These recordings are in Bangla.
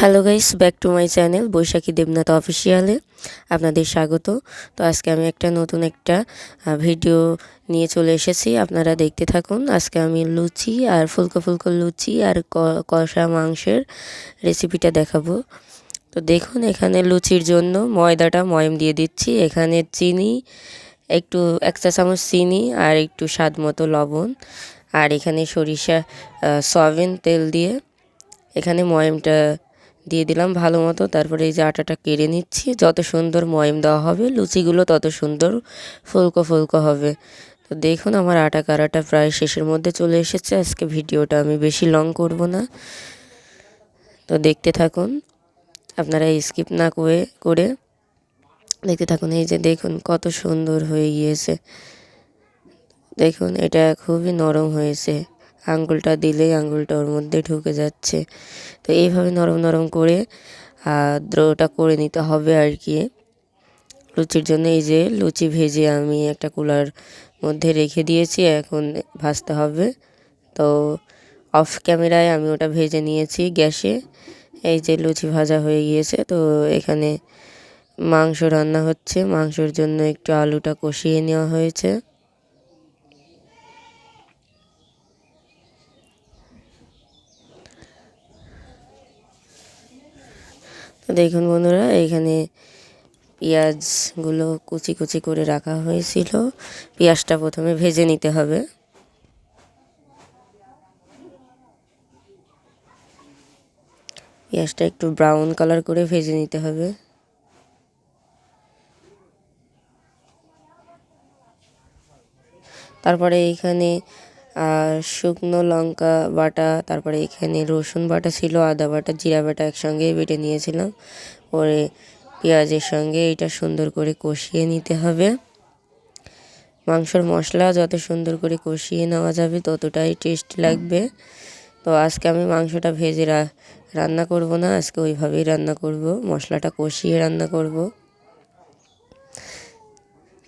Hello guys back to my channel Baishakhi Debnath অফিসিয়ালে আপনাদের স্বাগত। তো আজকে আমি একটা নতুন একটা ভিডিও নিয়ে চলে এসেছি। আপনারা দেখতে থাকুন, আজকে আমি লুচি আর ফুলকো ফুলকো লুচি আর কষা মাংসের রেসিপিটা দেখাবো। তো দেখুন এখানে লুচির জন্য ময়দাটা ময়ম দিয়ে দিচ্ছি। এখানে চিনি, একটু এক চা চামচ চিনি আর একটু স্বাদ মতো লবণ। আর এখানে সরিষা সয়াবিন তেল দিয়ে এখানে ময়মটা দিয়ে দিলাম ভালো মতো। তারপরে এই যে আটাটা কেড়ে নিচ্ছি। যত সুন্দর ময়ম দেওয়া হবে, লুচিগুলো তত সুন্দর ফুলকো ফুলকো হবে। তো দেখুন আমার আটা কারাটা প্রায় শেষের মধ্যে চলে এসেছে। আজকে ভিডিওটা আমি বেশি লং করব না। তো দেখতে থাকুন, আপনারা স্কিপ না করে করে দেখতে থাকুন। এই যে দেখুন কত সুন্দর হয়ে গিয়েছে। দেখুন, এটা খুবই নরম হয়েছে। আঙ্গুলটা দিলেই আঙ্গুলটা ওর মধ্যে ঢুকে যাচ্ছে। তো এইভাবে নরম নরম করে দ্রোটা করে নিতে হবে আর কি। লুচির জন্য এই যে লুচি ভেজে আমি একটা কুলার মধ্যে রেখে দিয়েছি, এখন ভাজতে হবে। তো অফ ক্যামেরায় আমি ওটা ভেজে নিয়েছি গ্যাসে। এই যে লুচি ভাজা হয়ে গিয়েছে, তো এখানে মাংস রান্না হচ্ছে। মাংসর জন্য একটু আলুটা কষিয়ে নেওয়া হয়েছে। দেখুন বন্ধুরা, এখানে পেঁয়াজগুলো কুচি কুচি করে রাখা হয়েছিল। পেঁয়াজটা প্রথমে ভেজে নিতে হবে। পেঁয়াজটা একটু ব্রাউন কালার করে ভেজে নিতে হবে। তারপরে এইখানে শুকনো লঙ্কা বাটা, তারপরে এখানে রসুন বাটা ছিল, আদা বাটা, জিরা বাটা একসঙ্গেই বেটে নিয়েছিলাম। পরে পেঁয়াজের সঙ্গে এটা সুন্দর করে কষিয়ে নিতে হবে। মাংসর মশলা যত সুন্দর করে কষিয়ে নেওয়া যাবে ততটাই টেস্ট লাগবে। তো আজকে আমি মাংসটা ভেজে রান্না করব না, আজকে ওইভাবেই রান্না করব, মশলাটা কষিয়ে রান্না করব।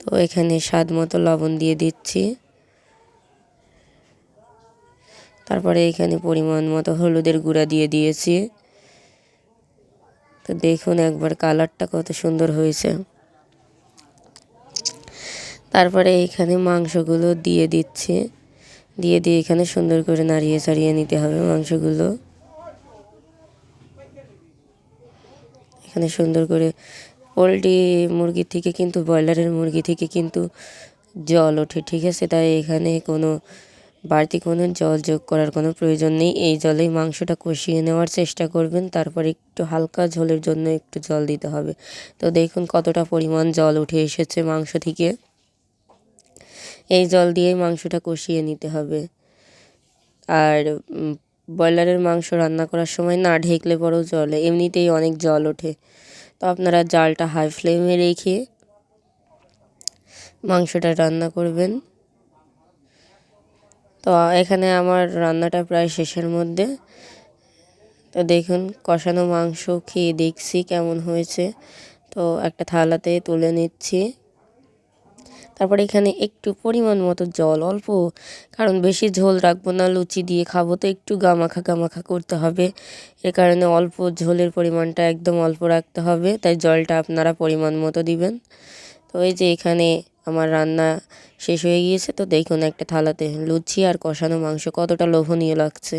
তো এখানে স্বাদ মতো লবণ দিয়ে দিচ্ছি। তারপরে এখানে পরিমাণ মতো হলুদের গুঁড়া দিয়ে দিয়েছি। তো দেখুন একবার কালারটা কত সুন্দর হয়েছে। তারপরে এখানে মাংসগুলো দিয়ে দিচ্ছি। দিয়ে দিয়ে এখানে সুন্দর করে নাড়িয়ে ছাড়িয়ে নিতে হবে মাংসগুলো। এখানে সুন্দর করে পোলট্রি মুরগির থেকে কিন্তু ব্রয়লারের মুরগি থেকে কিন্তু জল ওঠে, ঠিক আছে? তাই এখানে কোনো বাড়তি কোনো জল যোগ করার কোনো প্রয়োজন নেই। এই জলেই মাংসটা কষিয়ে নেওয়ার চেষ্টা করবেন। তারপর একটু হালকা ঝোলের জন্য একটু জল দিতে হবে। তো দেখুন কতটা পরিমাণ জল উঠে এসেছে মাংস থেকে। এই জল দিয়েই মাংসটা কষিয়ে নিতে হবে। আর ব্রয়লারের মাংস রান্না করার সময় না ঢেকলে পরেও জলে। এমনিতেই অনেক জল ওঠে। তো আপনারা জালটা হাই ফ্লেমে রেখে মাংসটা রান্না করবেন। তো এখানে আমার রান্নাটা প্রায় শেষের মধ্যে। তো দেখুন, কষানো মাংস খেয়ে দেখছি কেমন হয়েছে। তো একটা থালাতে তুলে নিচ্ছি। তারপরে এখানে একটু পরিমাণ মতো জল, অল্প, কারণ বেশি ঝোল রাখব না, লুচি দিয়ে খাব, তো একটু গামাখা গামাখা করতে হবে। এ কারণে অল্প ঝোলের পরিমাণটা একদম অল্প রাখতে হবে, তাই জলটা আপনারা পরিমাণ মতো দিবেন। তো এই যে এখানে আমার রান্না শেষ হয়ে গিয়েছে, তো দেখুন একটা থালাতে লুচি আর কষানো মাংস কতটা লোভনীয় লাগছে।